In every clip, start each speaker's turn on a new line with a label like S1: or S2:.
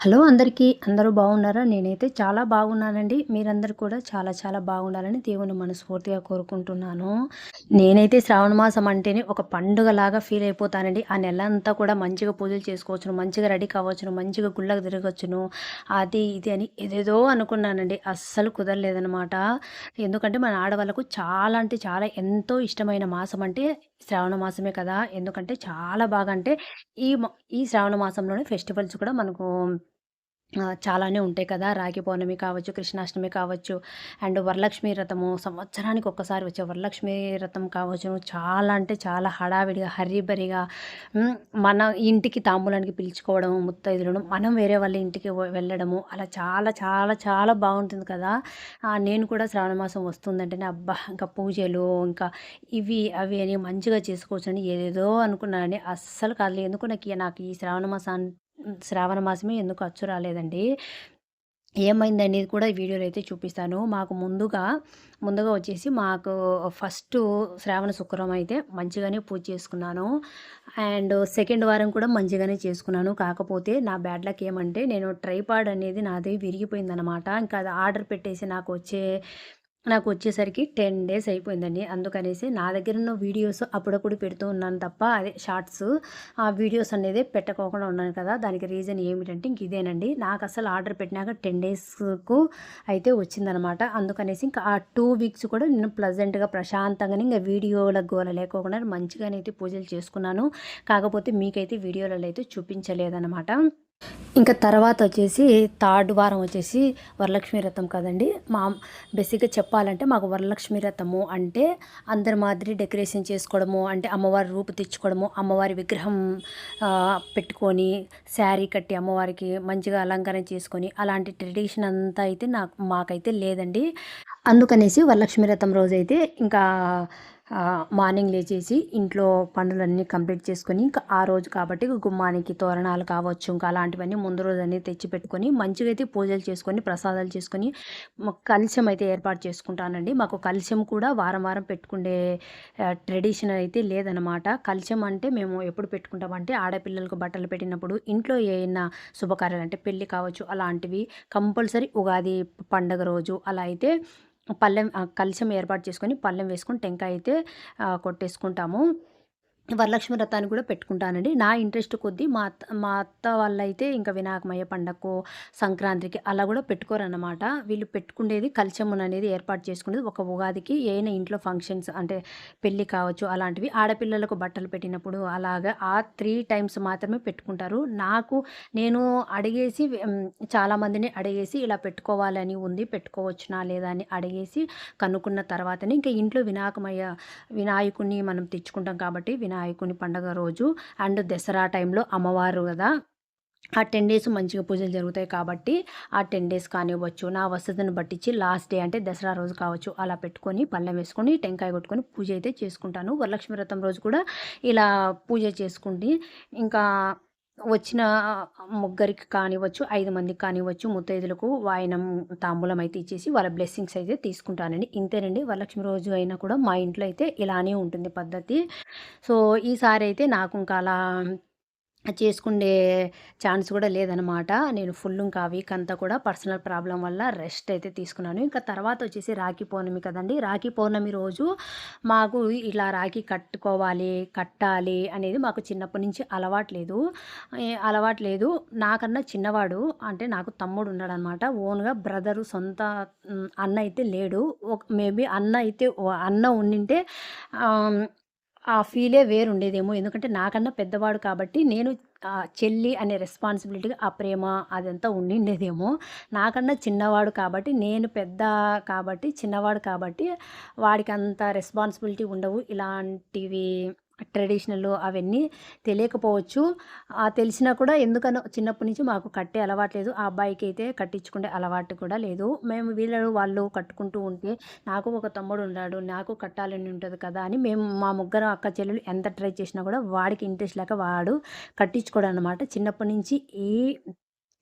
S1: Hello అందరికీ అందరూ బాగున్నారా? నేనైతే చాలా బాగున్నానండి. మీరందరూ కూడా చాలా చాలా బాగుండాలని దేవుని మనస్ఫూర్తిగా కోరుకుంటున్నాను. నేనైతే శ్రావణ మాసం అంటేనే ఒక పండుగలాగా ఫీల్ అయిపోతానండి. ఆ నెల అంతా కూడా మంచిగా పూజలు చేసుకోవచ్చును మంచిగా రెడీ కావచ్చును మంచిగా గుళ్ళకు తిరగచ్చును. అది ఇది అని ఏదేదో అనుకున్నానండి. అస్సలు కుదరలేదనమాట ఎందుకంటే మన ఆడవాళ్ళకు చాలా అంటే చాలా ఎంతో ఇష్టమైన మాసం అంటే శ్రావణ మాసమే కదా. ఎందుకంటే చాలా బాగా అంటే ఈ ఈ శ్రావణ మాసంలోనే ఫెస్టివల్స్ కూడా మనకు చాలానే ఉంటాయి కదా. రాఖీ పౌర్ణమి కావచ్చు కృష్ణాష్టమి కావచ్చు అండ్ వరలక్ష్మి వ్రతము సంవత్సరానికి ఒక్కసారి వచ్చే వరలక్ష్మి వ్రతం కావచ్చు. చాలా అంటే చాలా హడావిడిగా హరిబరిగా మన ఇంటికి తాంబూలానికి పిలుచుకోవడం ముత్తైదులను మనం వేరే వాళ్ళ ఇంటికి వెళ్ళడము అలా చాలా చాలా చాలా బాగుంటుంది కదా. నేను కూడా శ్రావణ మాసం వస్తుందంటేనే అబ్బా ఇంకా పూజలు ఇంకా ఇవి అవి అని మంచిగా చేసుకోవచ్చు అని ఏదేదో అనుకున్నానని అస్సలు కాదు ఎందుకు నాకు నాకు ఈ శ్రావణ మాసం శ్రావణ మాసమే ఎందుకు అచ్చు రాలేదండి? ఏమైందనేది కూడా ఈ వీడియోలో అయితే చూపిస్తాను. మాకు ముందుగా ముందుగా వచ్చేసి మాకు ఫస్ట్ శ్రావణ శుక్రవారం అయితే మంచిగానే పూజ చేసుకున్నాను. అండ్ సెకండ్ వారం కూడా మంచిగానే చేసుకున్నాను. కాకపోతే నా బ్యాడ్ లక్ ఏమంటే నేను ట్రైపాడ్ అనేది నాది విరిగిపోయిందనమాట ఇంకా అది ఆర్డర్ పెట్టేసి నాకు వచ్చే నాకు వచ్చేసరికి టెన్ డేస్ అయిపోయిందండి. అందుకనేసి నా దగ్గర ఉన్న వీడియోస్ అప్పుడప్పుడు పెడుతూ ఉన్నాను తప్ప అదే షార్ట్స్ ఆ వీడియోస్ అనేది పెట్టకోకుండా ఉన్నాను కదా. దానికి రీజన్ ఏమిటంటే ఇంక ఇదేనండి. నాకు అసలు ఆర్డర్ పెట్టినాక టెన్ డేస్కు అయితే వచ్చిందనమాట. అందుకనేసి ఇంకా ఆ టూ వీక్స్ కూడా నేను ప్లజెంట్గా ప్రశాంతంగానే ఇంకా వీడియోల గోల లేకోకుండా మంచిగానైతే పూజలు చేసుకున్నాను. కాకపోతే మీకైతే వీడియోలలో అయితే చూపించలేదన్నమాట ఇంకా తర్వాత వచ్చేసి థర్డ్ వారం వచ్చేసి వరలక్ష్మి రథం కదండి. మా బేసిక్గా చెప్పాలంటే మాకు వరలక్ష్మి రథము అంటే అందరి మాదిరి డెకరేషన్ చేసుకోవడము అంటే అమ్మవారి రూపు తెచ్చుకోవడము అమ్మవారి విగ్రహం పెట్టుకొని శారీ కట్టి అమ్మవారికి మంచిగా అలంకరణ చేసుకొని అలాంటి ట్రెడిషన్ అంతా అయితే నాకు మాకైతే లేదండి. అందుకనేసి వరలక్ష్మి రథం రోజైతే ఇంకా మార్నింగ్ లేచేసి ఇంట్లో పనులన్నీ కంప్లీట్ చేసుకొని ఇంకా ఆ రోజు కాబట్టి గుమ్మానికి తోరణాలు కావచ్చు ఇంకా అలాంటివన్నీ ముందు రోజు అన్నీ తెచ్చి పెట్టుకొని మంచిగా అయితే పూజలు చేసుకొని ప్రసాదాలు చేసుకొని కలశం అయితే ఏర్పాటు చేసుకుంటానండి. మాకు కలశం కూడా వారం వారం పెట్టుకునే ట్రెడిషన్ అయితే లేదనమాట కలశం అంటే మేము ఎప్పుడు పెట్టుకుంటామంటే ఆడపిల్లలకు బట్టలు పెట్టినప్పుడు ఇంట్లో ఏమైనా శుభకార్యాలు అంటే పెళ్ళి కావచ్చు అలాంటివి కంపల్సరీ ఉగాది పండగ రోజు అలా అయితే పళ్ళెం కలశం ఏర్పాటు చేసుకొని పళ్ళెం వేసుకొని టెంకాయ అయితే కొట్టేసుకుంటాము. వరలక్ష్మి వ్రతాన్ని కూడా పెట్టుకుంటానండి. నా ఇంట్రెస్ట్ కొద్దీ మా అత్త మా అత్త వాళ్ళైతే ఇంకా వినాయకమయ్య పండగకు సంక్రాంతికి అలా కూడా పెట్టుకోరన్నమాట. వీళ్ళు పెట్టుకునేది కల్చమున్ అనేది ఏర్పాటు చేసుకునేది. ఒక ఉగాదికి ఏమైనా ఇంట్లో ఫంక్షన్స్ అంటే పెళ్ళి కావచ్చు అలాంటివి ఆడపిల్లలకు బట్టలు పెట్టినప్పుడు అలాగా ఆ త్రీ టైమ్స్ మాత్రమే పెట్టుకుంటారు. నాకు నేను అడిగేసి చాలామందిని అడిగేసి ఇలా పెట్టుకోవాలని ఉంది పెట్టుకోవచ్చునా లేదా అని అడిగేసి కనుక్కున్న తర్వాతనే ఇంకా ఇంట్లో వినాయకమయ్య వినాయకుడిని మనం తెచ్చుకుంటాం కాబట్టి వినాయక వినాయకుని పండగ రోజు అండ్ దసరా టైంలో అమ్మవారు కదా ఆ టెన్ డేస్ మంచిగా పూజలు జరుగుతాయి కాబట్టి ఆ టెన్ డేస్ కానివ్వచ్చు నా వసతిని బట్టించి లాస్ట్ డే అంటే దసరా రోజు కావచ్చు అలా పెట్టుకొని పళ్ళెం వేసుకొని టెంకాయ కొట్టుకొని పూజ అయితే చేసుకుంటాను. వరలక్ష్మి వ్రతం రోజు కూడా ఇలా పూజ చేసుకుంటే ఇంకా వచ్చిన ముగ్గురికి కానివ్వచ్చు ఐదు మందికి కానివ్వచ్చు ముత్తైదులకు వాయనం తాంబూలం అయితే ఇచ్చేసి వాళ్ళ బ్లెస్సింగ్స్ అయితే తీసుకుంటానండి. ఇంతేనండి వరలక్ష్మి రోజు అయినా కూడా మా ఇంట్లో అయితే ఇలానే ఉంటుంది పద్ధతి. సో ఈసారి అయితే నాకు ఇంకా అలా చేసుకునే ఛాన్స్ కూడా లేదనమాట నేను ఫుల్ ఇంకా వీక్ అంతా కూడా పర్సనల్ ప్రాబ్లం వల్ల రెస్ట్ అయితే తీసుకున్నాను. ఇంకా తర్వాత వచ్చేసి రాఖీ పౌర్ణమి కదండి. రాఖీ పౌర్ణమి రోజు మాకు ఇలా రాఖీ కట్టుకోవాలి కట్టాలి అనేది మాకు చిన్నప్పటి నుంచి అలవాట్లేదు అలవాట్లేదు నాకన్నా చిన్నవాడు అంటే నాకు తమ్ముడు ఉన్నాడు అనమాట ఓన్గా బ్రదరు సొంత అన్న అయితే లేడు. మేబీ అన్న అయితే అన్న ఉండింటే ఆ ఫీలే వేరుండేదేమో. ఎందుకంటే నాకన్నా పెద్దవాడు కాబట్టి నేను చెల్లి అనే రెస్పాన్సిబిలిటీ ఆ ప్రేమ అదంతా ఉండిండేదేమో. నాకన్నా చిన్నవాడు కాబట్టి నేను పెద్ద కాబట్టి చిన్నవాడు కాబట్టి వాడికి అంత రెస్పాన్సిబిలిటీ ఉండవు. ఇలాంటివి ట్రెడిషనల్ అవన్నీ తెలియకపోవచ్చు. తెలిసినా కూడా ఎందుకనో చిన్నప్పటి నుంచి మాకు కట్టే అలవాటు లేదు. ఆ అబ్బాయికి అయితే కట్టించుకునే అలవాటు కూడా లేదు. మేము వీళ్ళు వాళ్ళు కట్టుకుంటూ ఉంటే నాకు ఒక తమ్ముడు ఉన్నాడు నాకు కట్టాలని ఉంటుంది కదా అని మేము మా ముగ్గురు అక్క చెల్లెలు ఎంత ట్రై చేసినా కూడా వాడికి ఇంట్రెస్ట్ లేక వాడు కట్టించుకోడు అనమాట చిన్నప్పటి నుంచి ఈ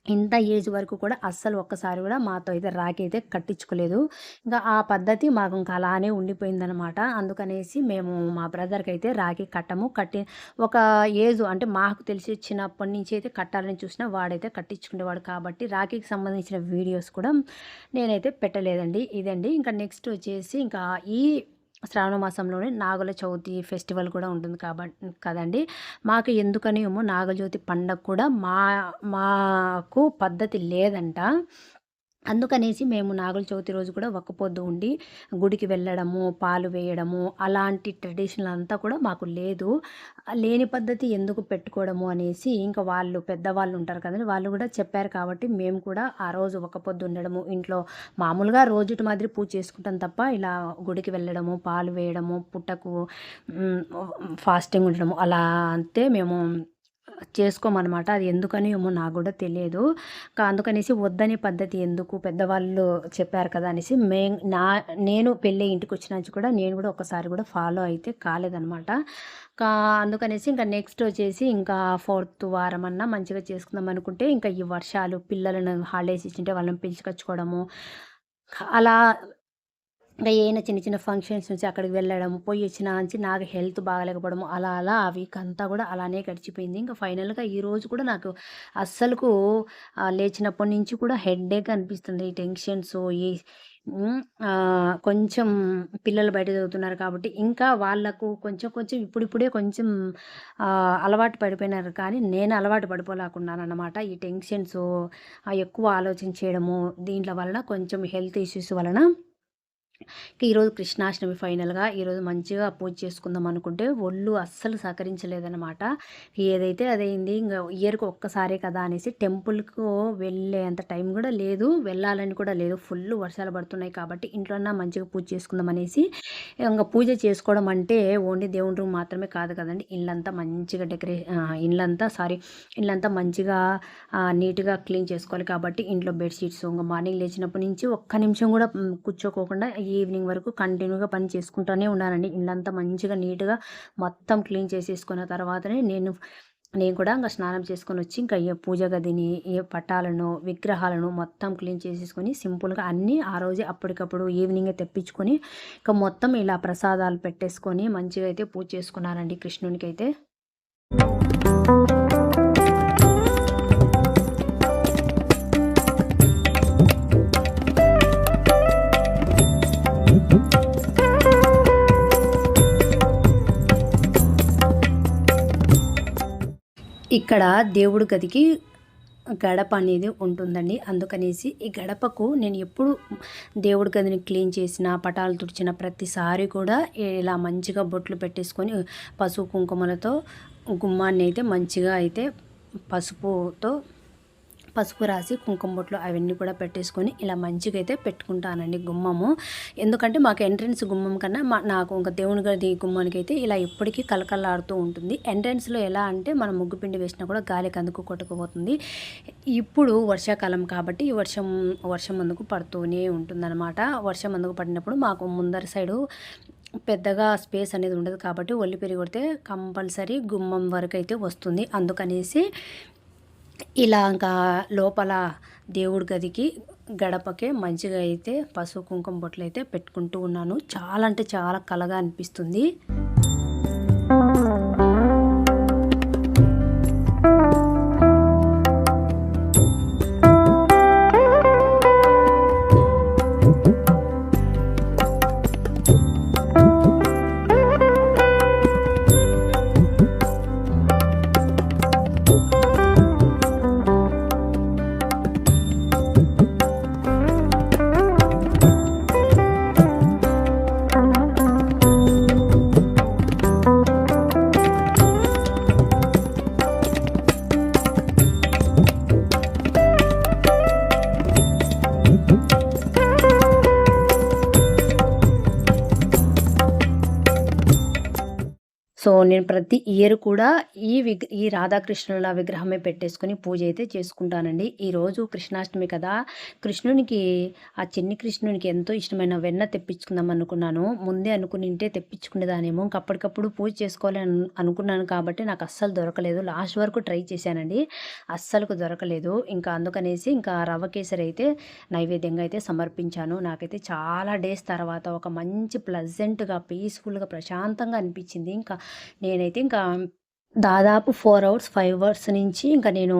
S1: ఇంత ఏజ్ వరకు కూడా అస్సలు ఒక్కసారి కూడా మాతో అయితే రాఖీ అయితే కట్టించుకోలేదు. ఇంకా ఆ పద్ధతి మాకు ఇంకా అలానే ఉండిపోయిందనమాట. అందుకనేసి మేము మా బ్రదర్‌కి అయితే రాఖీ కట్టము. కట్టి ఒక ఏజ్ అంటే మాకు తెలిసి చిన్నప్పటి నుంచి అయితే కట్టాలని చూసినా వాడైతే కట్టించుకునేవాడు కాబట్టి రాఖీకి సంబంధించిన వీడియోస్ కూడా నేనైతే పెట్టలేదండి. ఇదండి. ఇంకా నెక్స్ట్ వచ్చేసి ఇంకా ఈ శ్రావణ మాసంలోనే నాగుల చవితి ఫెస్టివల్ కూడా ఉంటుంది కాబట్టి కదండీ! మాకు ఎందుకని ఏమో పండగ కూడా మా మాకు పద్ధతి లేదంట. అందుకనేసి మేము నాగుల చవితి రోజు కూడా ఒక్కపొద్దు ఉండి గుడికి వెళ్ళడము, పాలు వేయడము అలాంటి ట్రెడిషన్ అంతా కూడా మాకు లేదు. లేని పద్ధతి ఎందుకు పెట్టుకోవడము అనేసి ఇంకా వాళ్ళు పెద్దవాళ్ళు ఉంటారు కదండి వాళ్ళు కూడా చెప్పారు కాబట్టి మేము కూడా ఆ రోజు ఒక్కపొద్దు ఉండడము, ఇంట్లో మామూలుగా రోజుటి మాదిరి పూజ చేసుకుంటాం తప్ప ఇలా గుడికి వెళ్ళడము, పాలు వేయడము, పుట్టకు ఫాస్టింగ్ ఉండడము అలా అంతే మేము చేసుకోమనమాట. అది ఎందుకని ఏమో నాకు కూడా తెలియదు. అందుకనేసి వద్దనే పద్ధతి ఎందుకు పెద్దవాళ్ళు చెప్పారు కదా! అనేసి మేం నా నేను పెళ్ళి ఇంటికి వచ్చినాక కూడా నేను కూడా ఒక్కసారి కూడా ఫాలో అయితే కాలేదనమాట. కా అందుకనేసి ఇంకా నెక్స్ట్ వచ్చేసి ఇంకా ఫోర్త్ వారం అన్నా మంచిగా చేసుకుందాం అనుకుంటే ఇంకా ఈ వర్షాలు పిల్లలను హాలిడేస్ ఇచ్చింటే వాళ్ళని పిలుచుకొచ్చుకోవడము. అలా ఇంకా ఏమైనా చిన్న చిన్న ఫంక్షన్స్ నుంచి అక్కడికి వెళ్ళడం, పోయి వచ్చినా నుంచి నాకు హెల్త్ బాగలేకపోవడం అలా అలా ఆ వీక్ అంతా కూడా అలానే గడిచిపోయింది. ఇంకా ఫైనల్‌గా ఈరోజు కూడా నాకు అస్సలకు లేచినప్పటి నుంచి కూడా హెడ్‌ఏక్ అనిపిస్తుంది. ఈ టెన్షన్స్ ఈ కొంచెం పిల్లలు బయట చదువుతున్నారు కాబట్టి ఇంకా వాళ్ళకు కొంచెం కొంచెం ఇప్పుడిప్పుడే కొంచెం అలవాటు పడిపోయినారు కానీ నేను అలవాటు పడిపోలేకున్నానన్నమాట. ఈ టెన్షన్స్ ఎక్కువ ఆలోచించేయడము దీంట్ల వలన కొంచెం హెల్త్ ఇష్యూస్ వలన ఈరోజు కృష్ణాష్టమి ఫైనల్‌గా ఈరోజు మంచిగా పూజ చేసుకుందాం అనుకుంటే ఒళ్ళు అస్సలు సహకరించలేదనమాట. ఏదైతే అదైంది ఇంకా ఇయర్‌కి ఒక్కసారే కదా! అనేసి టెంపుల్‌కు వెళ్ళేంత టైం కూడా లేదు. వెళ్ళాలని కూడా లేదు. ఫుల్ వర్షాలు పడుతున్నాయి కాబట్టి ఇంట్లోనా మంచిగా పూజ చేసుకుందాం అనేసి ఇంకా పూజ చేసుకోవడం అంటే ఓన్లీ దేవుని రూమ్ మాత్రమే కాదు కదండి ఇళ్ళంతా మంచిగా డెకరే ఇళ్ళంతా సారీ ఇళ్ళంతా మంచిగా నీట్‌గా క్లీన్ చేసుకోవాలి కాబట్టి ఇంట్లో బెడ్షీట్స్ ఇంకా మార్నింగ్ లేచినప్పటి నుంచి ఒక్క నిమిషం కూడా కూర్చోకోకుండా ఈవినింగ్ వరకు కంటిన్యూగా పని చేసుకుంటూనే ఉన్నానండి. ఇల్లంతా మంచిగా నీట్‌గా మొత్తం క్లీన్ చేసేసుకున్న తర్వాతనే నేను నేను కూడా ఇంకా స్నానం చేసుకొని వచ్చి ఇంకా ఏ పూజ గదిని, ఏ పటాలను, విగ్రహాలను మొత్తం క్లీన్ చేసేసుకొని సింపుల్‌గా అన్నీ ఆ రోజే అప్పటికప్పుడు ఈవినింగే తెప్పించుకొని ఇంకా మొత్తం ఇలా ప్రసాదాలు పెట్టేసుకొని మంచిగా అయితే పూజ చేసుకున్నానండి అయితే ఇక్కడ దేవుడు గదికి గడప అనేది ఉంటుందండి. అందుకనేసి ఈ గడపకు నేను ఎప్పుడు దేవుడి గదిని క్లీన్ చేసినా, పటాలు తుడిచిన ప్రతిసారి కూడా ఇలా మంచిగా బొట్లు పెట్టేసుకొని పసుపు, కుంకుమలతో గుమ్మాన్ని అయితే మంచిగా అయితే పసుపుతో పసుపు రాసి కుంకుమ బొట్లు అవన్నీ కూడా పెట్టేసుకొని ఇలా మంచిగా అయితే పెట్టుకుంటానండి గుమ్మము. ఎందుకంటే మాకు ఎంట్రన్స్ గుమ్మం కన్నా మా నాకు ఇంకా దేవుని గది గుమ్మానికి అయితే ఇలా ఎప్పటికీ కలకలాడుతూ ఉంటుంది. ఎంట్రన్స్‌లో ఎలా అంటే మనం ముగ్గు పిండి వేసినా కూడా గాలికి అందుకు కొట్టుకుపోతుంది. ఇప్పుడు వర్షాకాలం కాబట్టి ఈ వర్షం వర్షం అందుకు పడుతూనే ఉంటుందనమాట. వర్షం అందుకు పడినప్పుడు మాకు ముందర సైడు పెద్దగా స్పేస్ అనేది ఉండదు కాబట్టి ఒల్లి పెరిగి కొడితే కంపల్సరీ గుమ్మం వరకైతే వస్తుంది. అందుకనేసి ఇలా ఇంకా లోపల దేవుడి గదికి గడపకే మంచిగా అయితే పసుపు, కుంకుమ బొట్లు అయితే పెట్టుకుంటూ ఉన్నాను. చాలా అంటే చాలా కలగా అనిపిస్తుంది. సో, నేను ప్రతి ఇయర్ కూడా ఈ విగ్ ఈ రాధాకృష్ణుల విగ్రహమే పెట్టేసుకొని పూజ అయితే చేసుకుంటానండి. ఈరోజు కృష్ణాష్టమి కదా! కృష్ణునికి ఆ చిన్ని కృష్ణునికి ఎంతో ఇష్టమైన వెన్న తెప్పించుకుందాం అనుకున్నాను. ముందే అనుకునింటే తెప్పించుకునేదానేమో ఇంక అప్పటికప్పుడు పూజ చేసుకోవాలి అనుకున్నాను కాబట్టి నాకు అస్సలు దొరకలేదు. లాస్ట్ వరకు ట్రై చేశానండి. అస్సలకు దొరకలేదు. ఇంకా అందుకనేసి ఇంకా రవ్వ కేసరి అయితే నైవేద్యంగా అయితే సమర్పించాను. నాకైతే చాలా డేస్ తర్వాత ఒక మంచి ప్లెజెంట్‌గా, పీస్‌ఫుల్‌గా, ప్రశాంతంగా అనిపించింది. ఇంకా నేనైతే ఇంకా దాదాపు ఫోర్ అవర్స్, ఫైవ్ అవర్స్ నుంచి ఇంకా నేను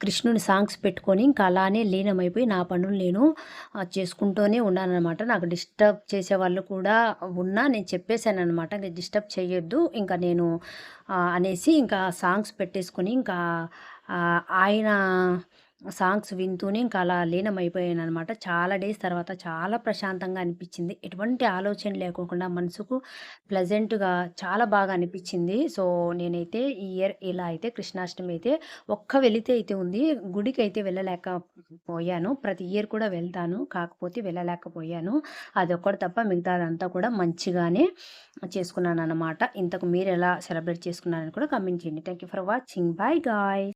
S1: కృష్ణుని సాంగ్స్ పెట్టుకొని ఇంకా అలానే లీనమైపోయి నా పనులు నేను చేసుకుంటూనే ఉన్నానమాట నాకు డిస్టర్బ్ చేసే వాళ్ళు కూడా ఉన్నా నేను చెప్పేసాననమాట. ఇంకా డిస్టర్బ్ చేయొద్దు. ఇంకా నేను అనేసి ఇంకా సాంగ్స్ పెట్టేసుకొని ఇంకా ఆయన సాంగ్స్ వింటూనే ఇంకా అలా లీనమైపోయాననమాట. చాలా డేస్ తర్వాత చాలా ప్రశాంతంగా అనిపించింది. ఎటువంటి ఆలోచన లేకుండా మనసుకు ప్లెజెంట్‌గా చాలా బాగా అనిపించింది. సో, నేనైతే ఈ ఇయర్ ఇలా అయితే కృష్ణాష్టమి అయితే ఒక్క వెళితే అయితే ఉంది. గుడికి అయితే వెళ్ళలేకపోయాను. ప్రతి ఇయర్ కూడా వెళ్తాను. కాకపోతే వెళ్ళలేకపోయాను. అదొక్కటి తప్ప మిగతాదంతా కూడా మంచిగానే చేసుకున్నాను అనమాట ఇంతకు మీరు ఎలా సెలబ్రేట్ చేసుకున్నారని కూడా కమెంట్ చేయండి. Thank you for watching. Bye guys